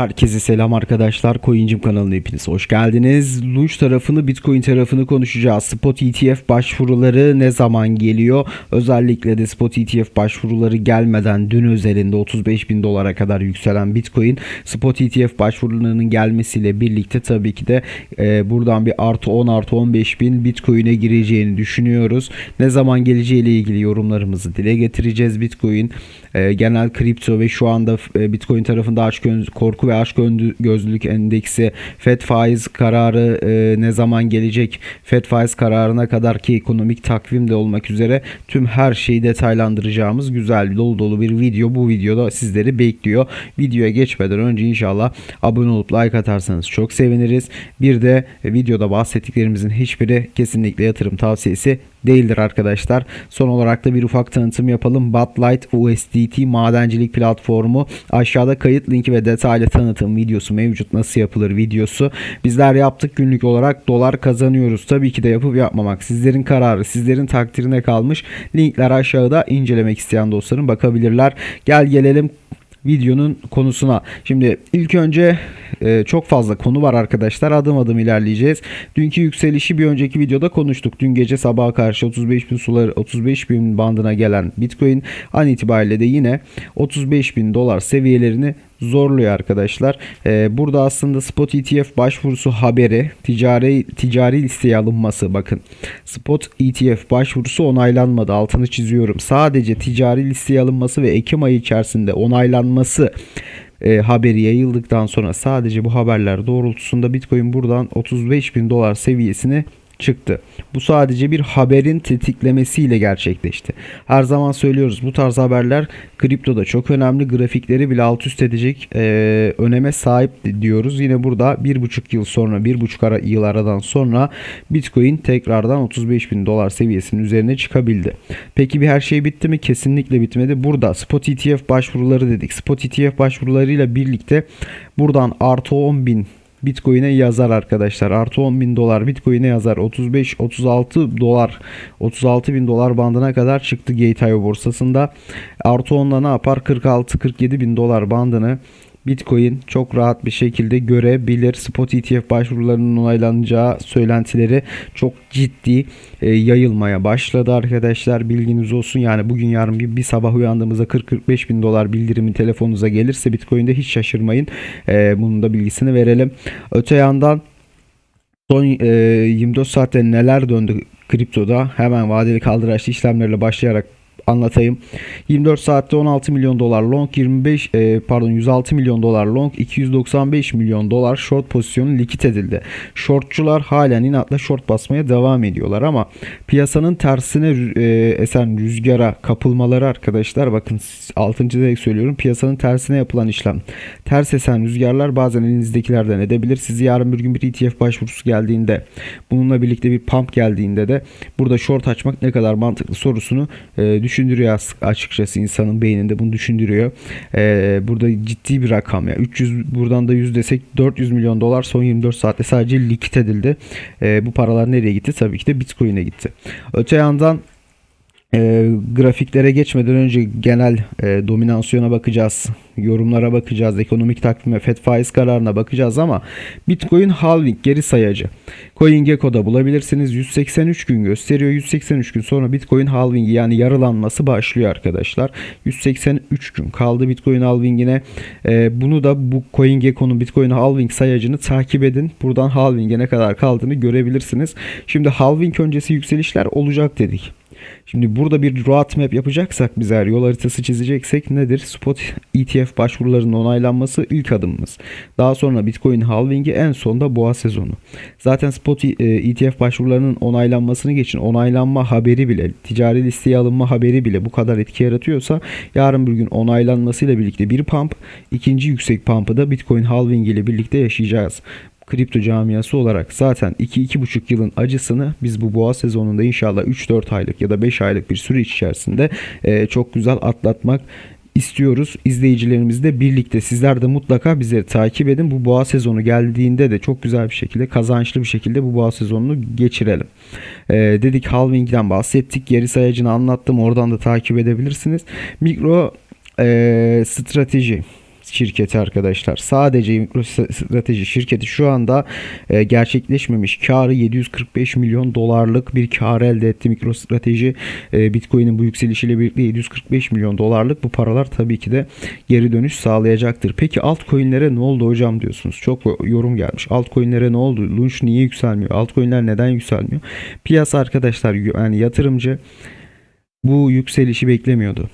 Herkese selam arkadaşlar. Coincim kanalına hepiniz hoş geldiniz. Lunch tarafını, Bitcoin tarafını konuşacağız. Spot ETF başvuruları ne zaman geliyor? Özellikle de Spot ETF başvuruları gelmeden dün özelinde 35 bin dolara kadar yükselen Bitcoin Spot ETF başvurularının gelmesiyle birlikte tabii ki de e, buradan bir artı 10 artı 15 bin Bitcoin'e gireceğini düşünüyoruz. Ne zaman geleceğiyle ilgili yorumlarımızı dile getireceğiz. Bitcoin e, genel kripto ve şu anda e, Bitcoin tarafında aç korku ve aşk gözlülük endeksi FED faiz kararı e, ne zaman gelecek FED faiz kararına kadar ki ekonomik takvim de olmak üzere tüm her şeyi detaylandıracağımız güzel dolu dolu bir video bu videoda sizleri bekliyor. Videoya geçmeden önce inşallah abone olup like atarsanız çok seviniriz. Bir de videoda bahsettiklerimizin hiçbiri kesinlikle yatırım tavsiyesi değildir arkadaşlar. Son olarak da bir ufak tanıtım yapalım. Batlight USDT madencilik platformu aşağıda kayıt linki ve detaylı tanıtım videosu mevcut. Nasıl yapılır videosu. Bizler yaptık günlük olarak dolar kazanıyoruz. Tabii ki de yapıp yapmamak sizlerin kararı, sizlerin takdirine kalmış. Linkler aşağıda incelemek isteyen dostlarım bakabilirler. Gel gelelim videonun konusuna. Şimdi ilk önce e, çok fazla konu var arkadaşlar. Adım adım ilerleyeceğiz. Dünkü yükselişi bir önceki videoda konuştuk. Dün gece sabaha karşı 35 bin sular 35 bin bandına gelen Bitcoin an itibariyle de yine 35 bin dolar seviyelerini zorluyor arkadaşlar. Ee, burada aslında Spot ETF başvurusu haberi ticari ticari listeye alınması bakın. Spot ETF başvurusu onaylanmadı. Altını çiziyorum. Sadece ticari listeye alınması ve Ekim ayı içerisinde onaylanması e, haberi yayıldıktan sonra sadece bu haberler doğrultusunda Bitcoin buradan 35 bin dolar seviyesini çıktı. Bu sadece bir haberin tetiklemesiyle gerçekleşti. Her zaman söylüyoruz bu tarz haberler kriptoda çok önemli. Grafikleri bile alt üst edecek e, öneme sahip diyoruz. Yine burada bir buçuk yıl sonra bir buçuk ara, yıl aradan sonra Bitcoin tekrardan 35 bin dolar seviyesinin üzerine çıkabildi. Peki bir her şey bitti mi? Kesinlikle bitmedi. Burada spot ETF başvuruları dedik. Spot ETF başvurularıyla birlikte buradan artı 10 bin Bitcoin'e yazar arkadaşlar. Artı 10 bin dolar Bitcoin'e yazar. 35-36 dolar 36 bin dolar bandına kadar çıktı Gate.io borsasında. Artı 10'da ne yapar? 46-47 bin dolar bandını Bitcoin çok rahat bir şekilde görebilir. Spot ETF başvurularının onaylanacağı söylentileri çok ciddi e, yayılmaya başladı arkadaşlar. Bilginiz olsun. Yani bugün yarın bir, bir sabah uyandığımızda 40-45 bin dolar bildirimi telefonunuza gelirse Bitcoin'de hiç şaşırmayın. E, bunun da bilgisini verelim. Öte yandan son e, 24 saatte neler döndü kriptoda hemen vadeli kaldıraçlı işlemlerle başlayarak anlatayım. 24 saatte 16 milyon dolar long 25 e, pardon 106 milyon dolar long 295 milyon dolar short pozisyonu likit edildi. Shortçular halen inatla short basmaya devam ediyorlar ama piyasanın tersine e, esen rüzgara kapılmaları arkadaşlar bakın 6. direkt söylüyorum piyasanın tersine yapılan işlem. Ters esen rüzgarlar bazen elinizdekilerden edebilir. Sizi yarın bir gün bir ETF başvurusu geldiğinde bununla birlikte bir pump geldiğinde de burada short açmak ne kadar mantıklı sorusunu e, düşündürüyor açıkçası insanın beyninde bunu düşündürüyor. Ee, burada ciddi bir rakam ya. 300 buradan da 100 desek 400 milyon dolar son 24 saatte sadece likit edildi. Ee, bu paralar nereye gitti? Tabii ki de Bitcoin'e gitti. Öte yandan e, grafiklere geçmeden önce genel e, dominasyona bakacağız. Yorumlara bakacağız. Ekonomik takvime, FED faiz kararına bakacağız ama Bitcoin halving geri sayacı. CoinGecko'da bulabilirsiniz. 183 gün gösteriyor. 183 gün sonra Bitcoin halving yani yarılanması başlıyor arkadaşlar. 183 gün kaldı Bitcoin halvingine. E, bunu da bu CoinGecko'nun Bitcoin halving sayacını takip edin. Buradan halving'e ne kadar kaldığını görebilirsiniz. Şimdi halving öncesi yükselişler olacak dedik. Şimdi burada bir roadmap yapacaksak biz eğer yol haritası çizeceksek nedir? Spot ETF başvurularının onaylanması ilk adımımız. Daha sonra Bitcoin halvingi en sonda boğa sezonu. Zaten spot ETF e başvurularının onaylanmasını geçin onaylanma haberi bile ticari listeye alınma haberi bile bu kadar etki yaratıyorsa yarın bir gün onaylanmasıyla birlikte bir pump ikinci yüksek pump'ı da Bitcoin halving ile birlikte yaşayacağız kripto camiası olarak zaten 2-2,5 yılın acısını biz bu boğa sezonunda inşallah 3-4 aylık ya da 5 aylık bir süreç içerisinde e, çok güzel atlatmak istiyoruz. İzleyicilerimizle birlikte sizler de mutlaka bizleri takip edin. Bu boğa sezonu geldiğinde de çok güzel bir şekilde kazançlı bir şekilde bu boğa sezonunu geçirelim. Ee, dedik halving'den bahsettik. Geri sayacını anlattım. Oradan da takip edebilirsiniz. Mikro e, strateji şirketi arkadaşlar. Sadece MicroStrateji şirketi şu anda e, gerçekleşmemiş karı 745 milyon dolarlık bir kar elde etti. MicroStrateji e, Bitcoin'in bu yükselişiyle birlikte 745 milyon dolarlık bu paralar tabii ki de geri dönüş sağlayacaktır. Peki altcoin'lere ne oldu hocam diyorsunuz. Çok yorum gelmiş. Altcoin'lere ne oldu? Lunch niye yükselmiyor? Altcoin'ler neden yükselmiyor? Piyasa arkadaşlar yani yatırımcı bu yükselişi beklemiyordu.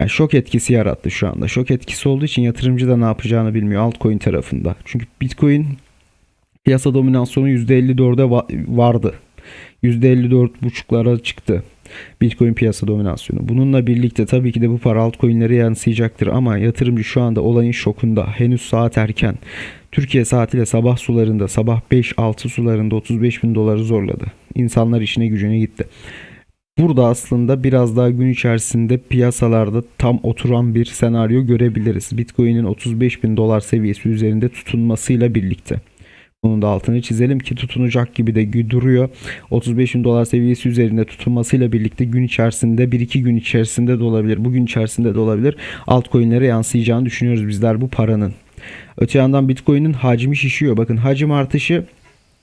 Yani şok etkisi yarattı şu anda. Şok etkisi olduğu için yatırımcı da ne yapacağını bilmiyor altcoin tarafında. Çünkü Bitcoin piyasa dominasyonu %54'e va- vardı. %54,5'lara çıktı. Bitcoin piyasa dominasyonu. Bununla birlikte tabii ki de bu para altcoin'lere yansıyacaktır ama yatırımcı şu anda olayın şokunda. Henüz saat erken. Türkiye saatiyle sabah sularında, sabah 5-6 sularında 35 bin doları zorladı. İnsanlar işine gücüne gitti. Burada aslında biraz daha gün içerisinde piyasalarda tam oturan bir senaryo görebiliriz. Bitcoin'in 35 bin dolar seviyesi üzerinde tutunmasıyla birlikte. Bunun da altını çizelim ki tutunacak gibi de duruyor. 35 bin dolar seviyesi üzerinde tutunmasıyla birlikte gün içerisinde 1-2 gün içerisinde de olabilir. Bugün içerisinde de olabilir. Altcoin'lere yansıyacağını düşünüyoruz bizler bu paranın. Öte yandan Bitcoin'in hacmi şişiyor. Bakın hacim artışı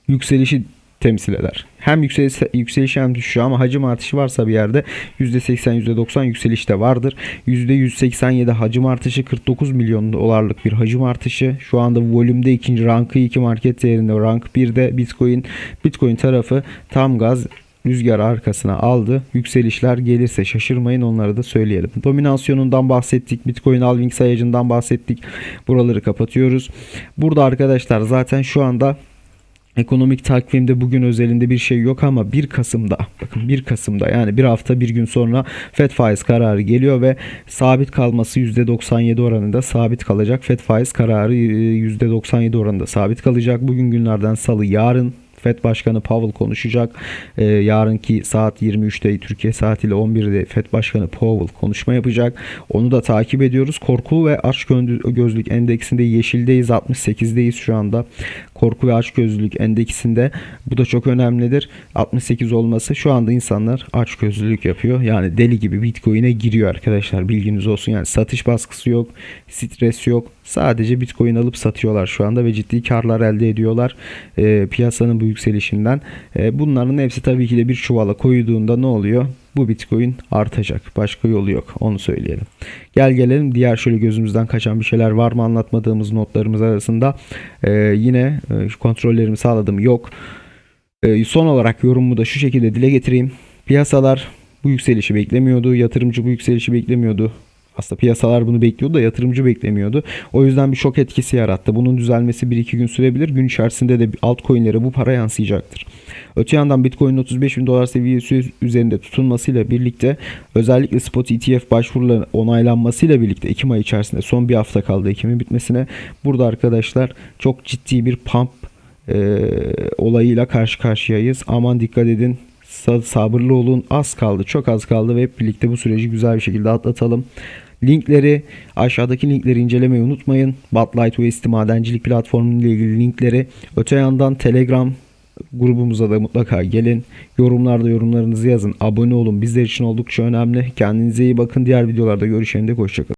yükselişi temsil eder. Hem yükseliş, yükseliş hem düşüşü ama hacim artışı varsa bir yerde %80 %90 yükseliş de vardır. %187 hacim artışı 49 milyon dolarlık bir hacim artışı. Şu anda volümde ikinci rankı 2 market değerinde rank 1'de Bitcoin Bitcoin tarafı tam gaz rüzgar arkasına aldı. Yükselişler gelirse şaşırmayın onları da söyleyelim. Dominasyonundan bahsettik. Bitcoin halving sayacından bahsettik. Buraları kapatıyoruz. Burada arkadaşlar zaten şu anda Ekonomik takvimde bugün özelinde bir şey yok ama 1 Kasım'da bakın 1 Kasım'da yani bir hafta bir gün sonra FED faiz kararı geliyor ve sabit kalması %97 oranında sabit kalacak. FED faiz kararı %97 oranında sabit kalacak. Bugün günlerden salı yarın FED Başkanı Powell konuşacak. Ee, yarınki saat 23'te Türkiye saatiyle 11'de FED Başkanı Powell konuşma yapacak. Onu da takip ediyoruz. Korku ve aç gözlük endeksinde yeşildeyiz. 68'deyiz şu anda. Korku ve aç gözlülük endeksinde bu da çok önemlidir. 68 olması şu anda insanlar aç gözlülük yapıyor. Yani deli gibi Bitcoin'e giriyor arkadaşlar. Bilginiz olsun. Yani satış baskısı yok, stres yok. Sadece Bitcoin alıp satıyorlar şu anda ve ciddi karlar elde ediyorlar. E, piyasanın bu yükselişinden. E, bunların hepsi tabii ki de bir çuvala koyduğunda ne oluyor? Bu Bitcoin artacak. Başka yolu yok. Onu söyleyelim. Gel gelelim diğer şöyle gözümüzden kaçan bir şeyler var mı anlatmadığımız notlarımız arasında. E, yine e, kontrollerimi sağladım. Yok. E, son olarak yorumumu da şu şekilde dile getireyim. Piyasalar bu yükselişi beklemiyordu. Yatırımcı bu yükselişi beklemiyordu. Aslında piyasalar bunu bekliyordu da yatırımcı beklemiyordu. O yüzden bir şok etkisi yarattı. Bunun düzelmesi 1-2 gün sürebilir. Gün içerisinde de altcoin'lere bu para yansıyacaktır. Öte yandan Bitcoin'in 35 bin dolar seviyesi üzerinde tutunmasıyla birlikte özellikle spot ETF başvurularının onaylanmasıyla birlikte Ekim ayı içerisinde son bir hafta kaldı Ekim'in bitmesine. Burada arkadaşlar çok ciddi bir pump e, olayıyla karşı karşıyayız. Aman dikkat edin sabırlı olun. Az kaldı, çok az kaldı ve hep birlikte bu süreci güzel bir şekilde atlatalım. Linkleri aşağıdaki linkleri incelemeyi unutmayın. Batlight West madencilik platformu ile ilgili linkleri öte yandan Telegram grubumuza da mutlaka gelin. Yorumlarda yorumlarınızı yazın. Abone olun. Bizler için oldukça önemli. Kendinize iyi bakın. Diğer videolarda görüşene dek hoşçakalın.